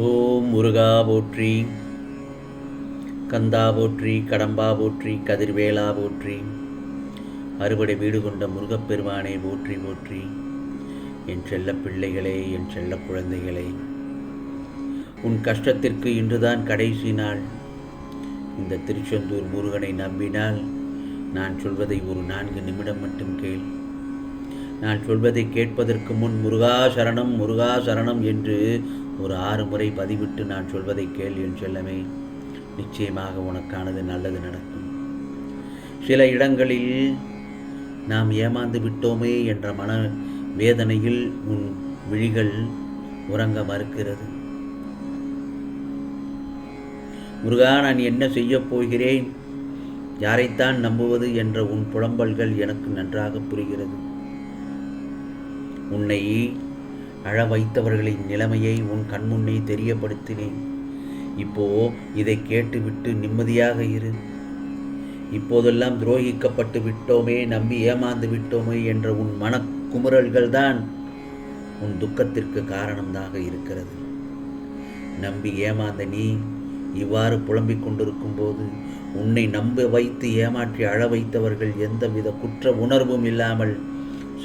ஓம் முருகா போற்றி கந்தா போற்றி கடம்பா போற்றி கதிர்வேலா போற்றி அறுபடை வீடு கொண்ட முருகப்பெருமானை போற்றி போற்றி. என் செல்ல பிள்ளைகளே என் செல்ல குழந்தைகளே உன் கஷ்டத்திற்கு இன்றுதான் கடைசி நாள். இந்த திருச்செந்தூர் முருகனை நம்பினால் நான் சொல்வதை ஒரு நான்கு நிமிடம் மட்டும் கேள். நான் சொல்வதை கேட்பதற்கு முன் முருகா சரணம் முருகா சரணம் என்று ஒரு ஆறு முறை பதிவிட்டு நான் சொல்வதை கேள் என் செல்லமே. நிச்சயமாக உனக்கானது நல்லது நடக்கும். சில இடங்களில் நாம் ஏமாந்து விட்டோமே என்ற மன வேதனையில் உன் விழிகள் உறங்க மறுக்கிறது. முருகா நான் என்ன செய்யப் போகிறேன்? யாரைத்தான் நம்புவது என்ற உன் புலம்பல்கள் எனக்கு நன்றாக புரிகிறது. உன்னை அழ வைத்தவர்களின் நிலைமையை உன் கண்முன்னே தெரியப்படுத்தினேன். இப்போ இதை கேட்டுவிட்டு நிம்மதியாக இரு. இப்போதெல்லாம் துரோகிக்கப்பட்டு விட்டோமே நம்பி ஏமாந்து விட்டோமே என்ற உன் மனக்குமுறல்கள் தான் உன் துக்கத்திற்கு காரணமாக இருக்கிறது. நம்பி ஏமாந்த நீ இவ்வாறு புலம்பிக் கொண்டிருக்கும் போது உன்னை நம்ப வைத்து ஏமாற்றி அழ வைத்தவர்கள் எந்தவித குற்ற உணர்வும் இல்லாமல்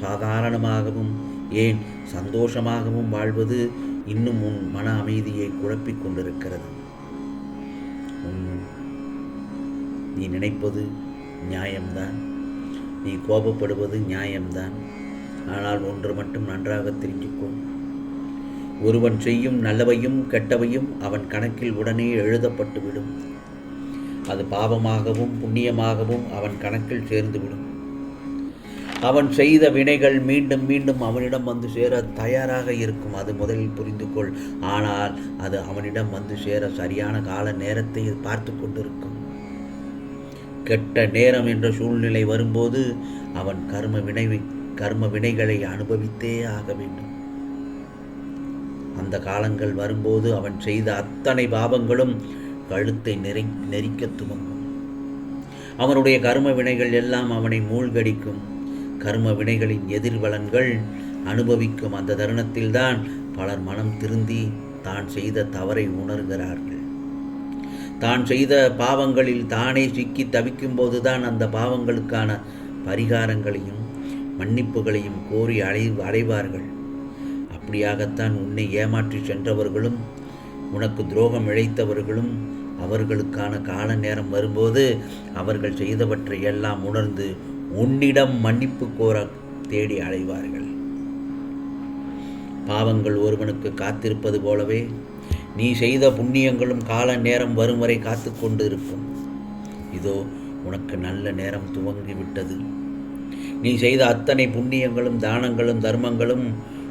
சாதாரணமாகவும் ஏன் சந்தோஷமாகவும் வாழ்வது இன்னும் உன் மன அமைதியை குழப்பிக் கொண்டிருக்கிறது? நீ நினைப்பது நியாயம்தான். நீ கோபப்படுவது நியாயம்தான். ஆனால் ஒன்று மட்டும் நன்றாக தெரிஞ்சுக்கோ. ஒருவன் செய்யும் நல்லவையும் கெட்டவையும் அவன் கணக்கில் உடனே எழுதப்பட்டுவிடும். அது பாவமாகவும் புண்ணியமாகவும் அவன் கணக்கில் சேர்ந்துவிடும். அவன் செய்த வினைகள் மீண்டும் மீண்டும் அவனிடம் வந்து சேர தயாராக இருக்கும். அது முதலில் புரிந்து கொள் ஆனால் அது அவனிடம் வந்து சேர சரியான கால நேரத்தை பார்த்து கொண்டிருக்கும். கெட்ட நேரம் என்ற சூழ்நிலை வரும்போது அவன் கர்ம வினை கர்ம வினைகளை அனுபவித்தே ஆக வேண்டும். அந்த காலங்கள் வரும்போது அவன் செய்த அத்தனை பாவங்களும் கழுத்தை நெறி நெரிக்க துவங்கும். அவனுடைய கர்ம வினைகள் எல்லாம் அவனை மூழ்கடிக்கும். கர்ம வினைகளின் எதிர்வலன்கள் அனுபவிக்கும் அந்த தருணத்தில்தான் பலர் மனம் திருந்தி தான் செய்த தவறை உணர்கிறார்கள். தான் செய்த பாவங்களில் தானே சிக்கி தவிக்கும் போதுதான் அந்த பாவங்களுக்கான பரிகாரங்களையும் மன்னிப்புகளையும் கோரி அடை அடைவார்கள். அப்படியாகத்தான் உன்னை ஏமாற்றி சென்றவர்களும் உனக்கு துரோகம் இழைத்தவர்களும் அவர்களுக்கான கால நேரம் வரும்போது அவர்கள் செய்தவற்றை எல்லாம் உணர்ந்து உன்னிடம் மன்னிப்பு கோர தேடி அலைவார்கள். பாவங்கள் ஒருவனுக்கு காத்திருப்பது போலவே நீ செய்த புண்ணியங்களும் கால நேரம் வரும் வரை காத்து கொண்டு இருக்கும் இதோ உனக்கு நல்ல நேரம் துவங்கிவிட்டது. நீ செய்த அத்தனை புண்ணியங்களும் தானங்களும் தர்மங்களும்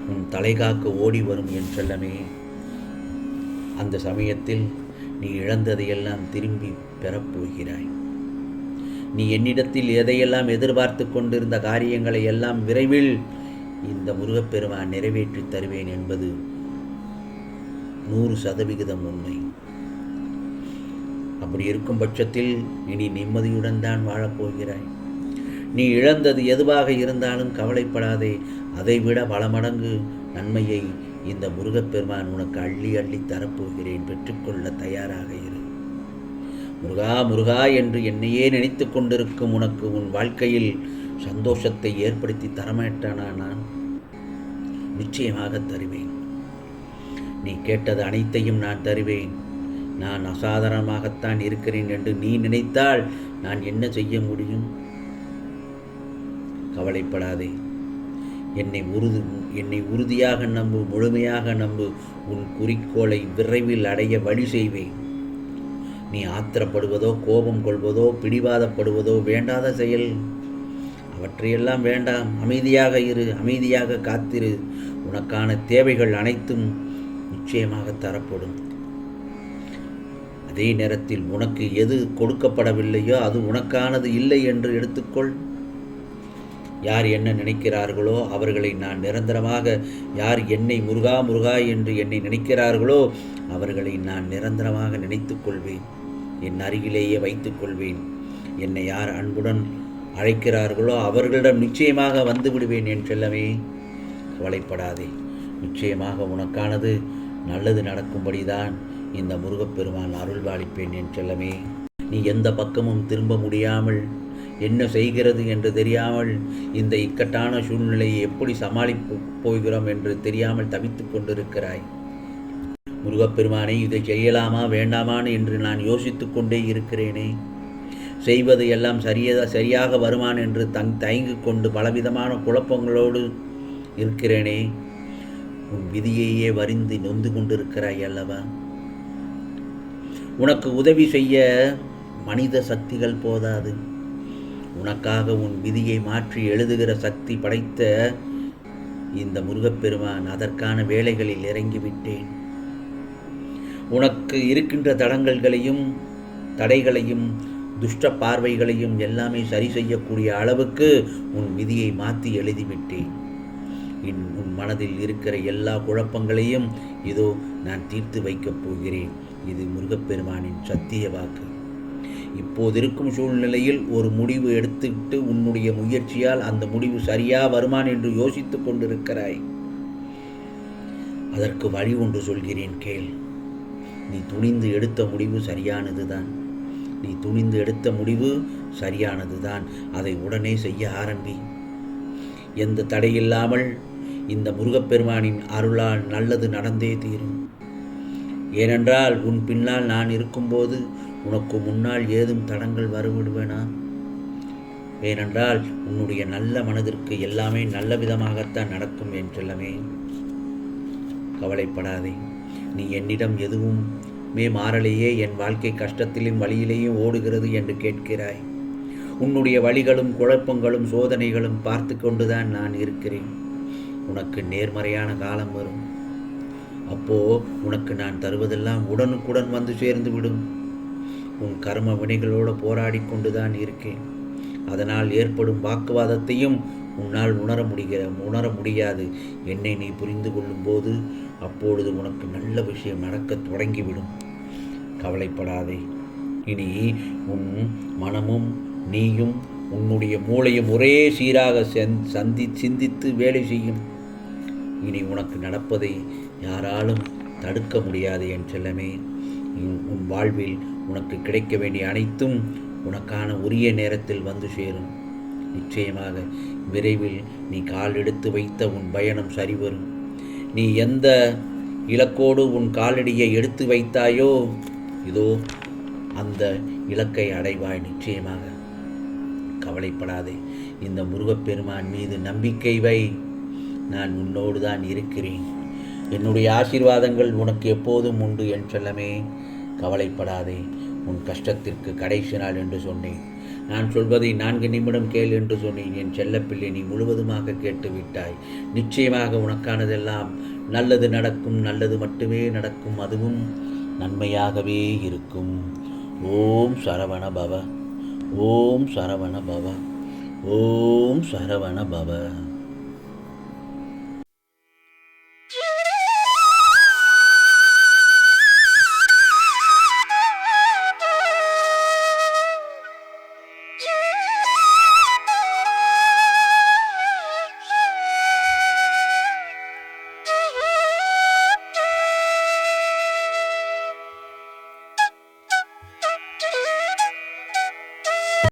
உன் தலைகாக்க ஓடி வரும் என் செல்லமே. அந்த சமயத்தில் நீ இழந்ததையெல்லாம் திரும்பி பெறப்போகிறாய். நீ என்னிடத்தில் எதையெல்லாம் எதிர்பார்த்து கொண்டிருந்த காரியங்களை எல்லாம் விரைவில் இந்த முருகப்பெருமான் நிறைவேற்றி தருவேன் என்பது நூறு சதவிகிதம் உண்மை. அப்படி இருக்கும் பட்சத்தில் இனி நிம்மதியுடன் தான் வாழப்போகிறாய் நீ இழந்தது எதுவாக இருந்தாலும் கவலைப்படாதே. அதைவிட பல மடங்கு நன்மையை இந்த முருகப்பெருமான் உனக்கு அள்ளி அள்ளி தரப்போகிறேன். பெற்றுக்கொள்ள தயாராக இரு. முருகா முருகா என்று என்னையே நினைத்து கொண்டிருக்கும் உனக்கு உன் வாழ்க்கையில் சந்தோஷத்தை ஏற்படுத்தி தரமாட்டானா நான்? நிச்சயமாக தருவேன். நீ கேட்டது அனைத்தையும் நான் தருவேன். நான் அசாதாரணமாகத்தான் இருக்கிறேன் என்று நீ நினைத்தால் நான் என்ன செய்ய முடியும்? கவலைப்படாதே. என்னை உறுதி என்னை உறுதியாக நம்பு முழுமையாக நம்பு. உன் குறிக்கோளை விரைவில் அடைய வழி செய்வேன். நீ ஆத்திரப்படுவதோ கோபம் கொள்வதோ பிடிவாதப்படுவதோ வேண்டாத செயல். அவற்றையெல்லாம் வேண்டாம். அமைதியாக இரு அமைதியாக காத்திரு. உனக்கான தேவைகள் அனைத்தும் நிச்சயமாக தரப்படும். அதே நேரத்தில் உனக்கு எது கொடுக்கப்படவில்லையோ அது உனக்கானது இல்லை என்று எடுத்துக்கொள். யார் என்ன நினைக்கிறார்களோ அவர்களை நான் நிரந்தரமாக யார் என்னை முருகா முருகா என்று என்னை நினைக்கிறார்களோ அவர்களை நான் நிரந்தரமாக நினைத்துக் கொள்வேன் என் அருகிலேயே வைத்துக் கொள்வேன். என்னை யார் அன்புடன் அழைக்கிறார்களோ அவர்களிடம் நிச்சயமாக வந்து விடுவேன் என் செல்லமே. கவலைப்படாதே. நிச்சயமாக உனக்கானது நல்லது நடக்கும்படிதான் இந்த முருகப்பெருமான் அருள்வாளிப்பேன் என் செல்லமே. நீ எந்த பக்கமும் திரும்ப முடியாமல் என்ன செய்கிறது என்று தெரியாமல் இந்த இக்கட்டான சூழ்நிலையை எப்படி சமாளிப்பு போகிறோம் என்று தெரியாமல் தவித்து கொண்டிருக்கிறாய். முருகப்பெருமானை இதை செய்யலாமா வேண்டாமான்னு என்று நான் யோசித்து கொண்டே இருக்கிறேனே. செய்வது எல்லாம் சரியதா சரியாக வருமான் என்று தங் தயங்கி கொண்டு பலவிதமான குழப்பங்களோடு இருக்கிறேனே. உன் விதியையே வரிந்து நொந்து கொண்டிருக்கிறாய் அல்லவா? உனக்கு உதவி செய்ய மனித சக்திகள் போதாது. உனக்காக உன் விதியை மாற்றி எழுதுகிற சக்தி படைத்த இந்த முருகப்பெருமான் அதற்கான வேலைகளில் இறங்கிவிட்டேன். உனக்கு இருக்கின்ற தடங்கல்களையும் தடைகளையும் துஷ்ட பார்வைகளையும் எல்லாமே சரி செய்யக்கூடிய அளவுக்கு உன் விதியை மாற்றி எழுதிவிட்டேன். இன் உன் மனதில் இருக்கிற எல்லா குழப்பங்களையும் இதோ நான் தீர்த்து வைக்கப் போகிறேன். இது முருகப்பெருமானின் சத்திய வாக்கு. இப்போது இருக்கும் சூழ்நிலையில் ஒரு முடிவு எடுத்துக்கிட்டு உன்னுடைய முயற்சியால் அந்த முடிவு சரியா வருமான் என்று யோசித்துக் கொண்டிருக்கிறாய். அதற்கு வழி ஒன்று சொல்கிறேன் கேள். நீ துணிந்து எடுத்த முடிவு சரியானது தான் நீ துணிந்து எடுத்த முடிவு சரியானது தான் அதை உடனே செய்ய ஆரம்பி. எந்த தடையில்லாமல் இந்த முருகப்பெருமானின் அருளால் நல்லது நடந்தே தீரும். ஏனென்றால் உன் பின்னால் நான் இருக்கும்போது உனக்கு முன்னால் ஏதும் தடங்கள் வருவிடுவேனா? ஏனென்றால் உன்னுடைய நல்ல மனதிற்கு எல்லாமே நல்ல விதமாகத்தான் நடக்கும் என்றெல்லாமே கவலைப்படாதே. நீ என்னிடம் எதுவும் மே மாறலையே என் வாழ்க்கை கஷ்டத்திலும் வழியிலேயும் ஓடுகிறது என்று கேட்கிறாய். உன்னுடைய வழிகளும் குழப்பங்களும் சோதனைகளும் பார்த்து கொண்டுதான் நான் இருக்கிறேன். உனக்கு நேர்மறையான காலம் வரும். அப்போ உனக்கு நான் தருவதெல்லாம் உடனுக்குடன் வந்து சேர்ந்து விடும். உன் கர்ம வினைகளோடு போராடி கொண்டுதான் இருக்கேன். அதனால் ஏற்படும் வாக்குவாதத்தையும் உன்னால் உணர முடிகிற உணர முடியாது. என்னை நீ புரிந்து கொள்ளும்போது அப்பொழுது உனக்கு நல்ல விஷயம் நடக்கத் தொடங்கிவிடும். கவலைப்படாதே. இனி உன் மனமும் நீயும் உன்னுடைய மூளையும் ஒரே சீராக செந் சந்தி சிந்தித்து வேலை செய்யும். இனி உனக்கு நடப்பதை யாராலும் தடுக்க முடியாது என் செல்லமே. உன் உன் வாழ்வில் உனக்கு கிடைக்க வேண்டிய அனைத்தும் உனக்கான உரிய நேரத்தில் வந்து சேரும். நிச்சயமாக விரைவில் நீ கால் எடுத்து வைத்த உன் பயணம் சரிவரும். நீ எந்த இலக்கோடு உன் காலடியை எடுத்து வைத்தாயோ இதோ அந்த இலக்கை அடைவாய் நிச்சயமாக. கவலைப்படாதே இந்த முருகப்பெருமான் மீது நம்பிக்கை வை. நான் உன்னோடு தான் இருக்கிறேன். என்னுடைய ஆசீர்வாதங்கள் உனக்கு எப்போதும் உண்டு என் செல்லமே. கவலைப்படாதே உன் கஷ்டத்திற்கு கடைசி நாள் என்று சொன்னேன். நான் சொல்வதை நான்கு நிமிடம் கேள் என்று சொன்னேன். என் செல்லப்பிள்ளை நீ முழுவதுமாக கேட்டு விட்டாய். நிச்சயமாக உனக்கானதெல்லாம் நல்லது நடக்கும் நல்லது மட்டுமே நடக்கும் அதுவும் நன்மையாகவே இருக்கும். ஓம் சரவண பவ ஓம் சரவண பவ ஓம் சரவண பவ